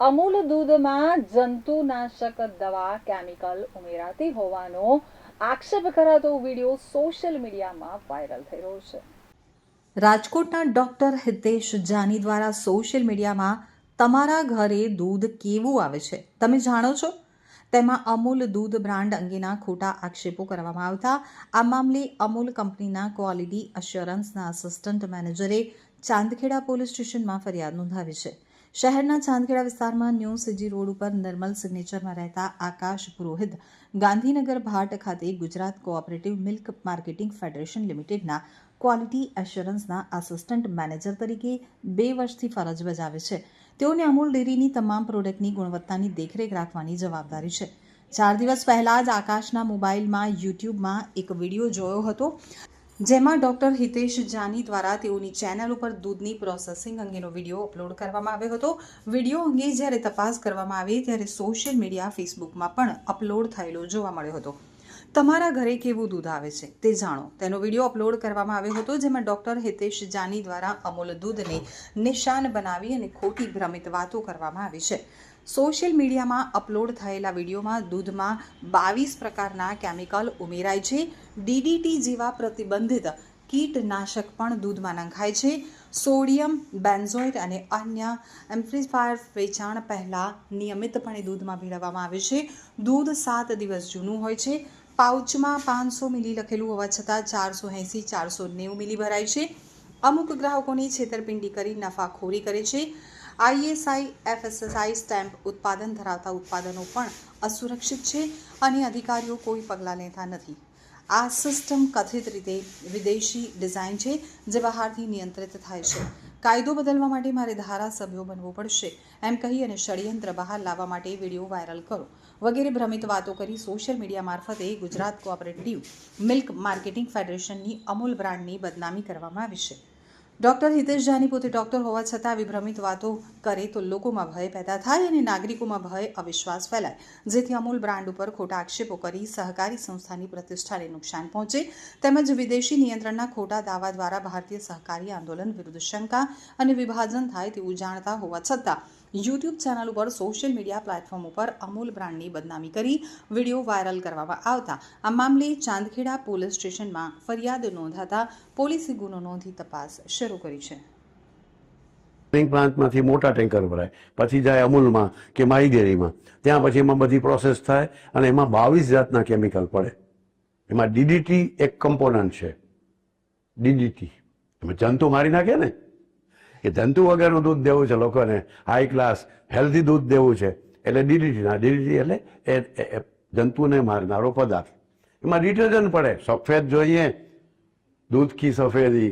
અમૂલ દૂધમાં જંતુનાશક દવા, કેમિકલ ઉમેરાતી હોવાનો આક્ષેપ કરાતો વીડિયો સોશિયલ મીડિયામાં વાયરલ થઈ રહ્યો છે. રાજકોટના ડોક્ટર હિતેશ જાની દ્વારા સોશિયલ મીડિયામાં તમારા ઘરે દૂધ કેવું આવે છે? તમે જાણો છો? તેમાં અમૂલ દૂધ બ્રાન્ડ અંગેના ખોટા આક્ષેપો કરવામાં આવતા. આ મામલે અમૂલ કંપનીના ક્વોલિટી અશ્યોરન્સના આસિસ્ટન્ટ મેનેજરે ચાંદખેડા પોલીસ સ્ટેશનમાં ફરિયાદ નોંધાવી છે. શહેરના ચાંદખેડા વિસ્તારમાં ન્યૂ સીજી રોડ ઉપર નર્મલ સિગ્નેચરમાં રહેતા આકાશ પુરોહિત ગાંધીનગર ભાટ ખાતે Gujarat cooperative milk marketing federation લિમિટેડના ક્વોલિટી એશ્યોરન્સના આસિસ્ટન્ટ મેનેજર તરીકે બે વર્ષથી ફરજ બજાવે છે. તેઓને અમૂલ ડેરીની તમામ પ્રોડક્ટની ગુણવત્તાની દેખરેખ રાખવાની જવાબદારી છે. ચાર દિવસ પહેલાં જ આકાશના મોબાઈલમાં યુટ્યુબમાં એક વીડિયો જોયો હતો. જેમાં ડોક્ટર હિતેશ જાની દ્વારા તેઓની ચેનલ ઉપર દૂધની પ્રોસેસિંગ અંગેનો વીડિયો અપલોડ કરવામાં આવ્યો હતો. વીડિયો અંગે જ્યારે તપાસ કરવામાં આવી, ત્યારે સોશિયલ મીડિયા ફેસબુકમાં પણ અપલોડ થયેલો જોવા મળ્યો હતો. તમારા ઘરે કેવું દૂધ આવે છે તે જાણો. તેનો વીડિયો અપલોડ કરવામાં આવ્યો હતો, જેમાં ડૉક્ટર હિતેશ જાની દ્વારા અમૂલ દૂધને નિશાન બનાવી અને ખોટી ભ્રમિત વાતો કરવામાં આવી છે. સોશિયલ મીડિયામાં અપલોડ થયેલા વિડીયોમાં દૂધમાં બાવીસ પ્રકારના કેમિકલ ઉમેરાય છે. ડીડીટી જેવા પ્રતિબંધિત કીટનાશક પણ દૂધમાં નંખાય છે. સોડિયમ, બેન્ઝોઇટ અને અન્ય એમ્પ્લીફાયર વેચાણ પહેલાં નિયમિતપણે દૂધમાં ભેળવવામાં આવે છે. દૂધ સાત દિવસ જૂનું હોય છે. પાઉચમાં પાંચસો મિલી લખેલું હોવા છતાં ચારસો એંસી, ચારસો નેવું મિલી ભરાય છે. અમુક ગ્રાહકોની છેતરપિંડી કરી નફાખોરી કરે છે. આઈએસઆઈ, એફએસએસઆઈ સ્ટેમ્પ ઉત્પાદન ધરાવતા ઉત્પાદનો પણ અસુરક્ષિત છે અને અધિકારીઓ કોઈ પગલાં લેતા નથી. આ સિસ્ટમ કથિત રીતે વિદેશી ડિઝાઇન છે જે બહારથી નિયંત્રિત થાય છે. કાયદો બદલવા માટે મારે ધારાસભ્યો બનવું પડશે. એમ કહી અને ષડયંત્ર બહાર લાવવા માટે વીડિયો વાયરલ કરો. વગેરે ભ્રમિત વાતો કરી સોશિયલ મીડિયા મારફતે ગુજરાત કોઓપરેટિવ મિલ્ક માર્કેટિંગ ફેડરેશનની અમૂલ બ્રાન્ડની બદનામી કરવામાં આવી છે. ડોક્ટર હિતેશ જાની પોતે ડૉક્ટર હોવા છતાં આવી ભ્રમિત વાતો કરે તો લોકોમાં ભય પેદા થાય અને નાગરિકોમાં ભય અવિશ્વાસ ફેલાય, જેથી અમૂલ બ્રાન્ડ ઉપર ખોટા આક્ષેપો કરી સહકારી સંસ્થાની પ્રતિષ્ઠાને નુકસાન પહોંચે. તેમજ વિદેશી નિયંત્રણના ખોટા દાવા દ્વારા ભારતીય સહકારી આંદોલન વિરુદ્ધ શંકા અને વિભાજન થાય તેવું જાણતા હોવા છતાં યુટ્યુબ ચેનલ ઉપર સોશિયલ મીડિયા પ્લેટફોર્મ ઉપર અમૂલ બ્રાન્ડની બદનામી કરી વીડિયો વાયરલ કરવામાં આવતા. આ મામલે ચાંદખેડા પોલીસ સ્ટેશનમાં ફરિયાદ નોંધાતા પોલીસે ગુનો નોંધી તપાસ શરૂ કરી છે. ટેન્ક પ્લાન્ટમાંથી મોટા ટેન્કર ભરાય. પછી જાય અમૂલમાં કે માઈ ત્યાં પછી એમાં બધી પ્રોસેસ થાય અને એમાં બાવીસ જાતના કેમિકલ પડે. એમાં ડીડીટી એક કમ્પોનન્ટ છે. ડીડીટી જંતુ મારી નાખે ને? એ જંતુ વગરનું દૂધ દેવું છે લોકોને. હાઈ ક્લાસ હેલ્ધી દૂધ દેવું છે. એટલે ડીડીટી ના ડીડીટી એટલે એ જંતુને મારનારો પદાર્થ. એમાં ડિટર્જન્ટ પડે. સફેદ જોઈએ, દૂધ કી સફેદી,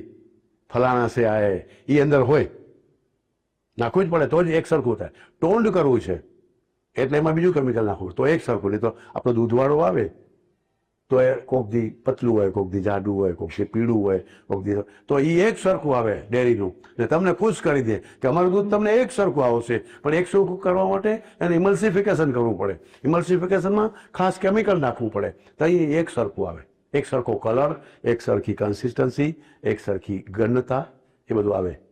ફલાણા સે આએ એ અંદર હોય. નાખવું જ પડે, તો જ એક સરખું થાય. ટોન્ડ કરવું છે. એટલે એમાં બીજું કેમિકલ નાખવું તો એક સરખું, નહીં તો આપણો દૂધવાળો આવે. તો એ કોક દી પતલું હોય, કોક દી જાડું હોય, કોક દી પીળું હોય, કોક દી તો એ એક સરખું આવે ડેરીનું. ને તમને ખુશ કરી દે કે અમારું દૂધ તમને એક સરખું આવશે, પણ એક સરખું કરવા માટે? એને ઇમલ્સિફિકેશન કરવું પડે. ઇમલ્સિફિકેશનમાં ખાસ કેમિકલ નાખવું પડે. તો એ એક સરખું આવે. એક સરખો કલર એક સરખી કન્સિસ્ટન્સી એક સરખી ગણતા એ બધું આવે.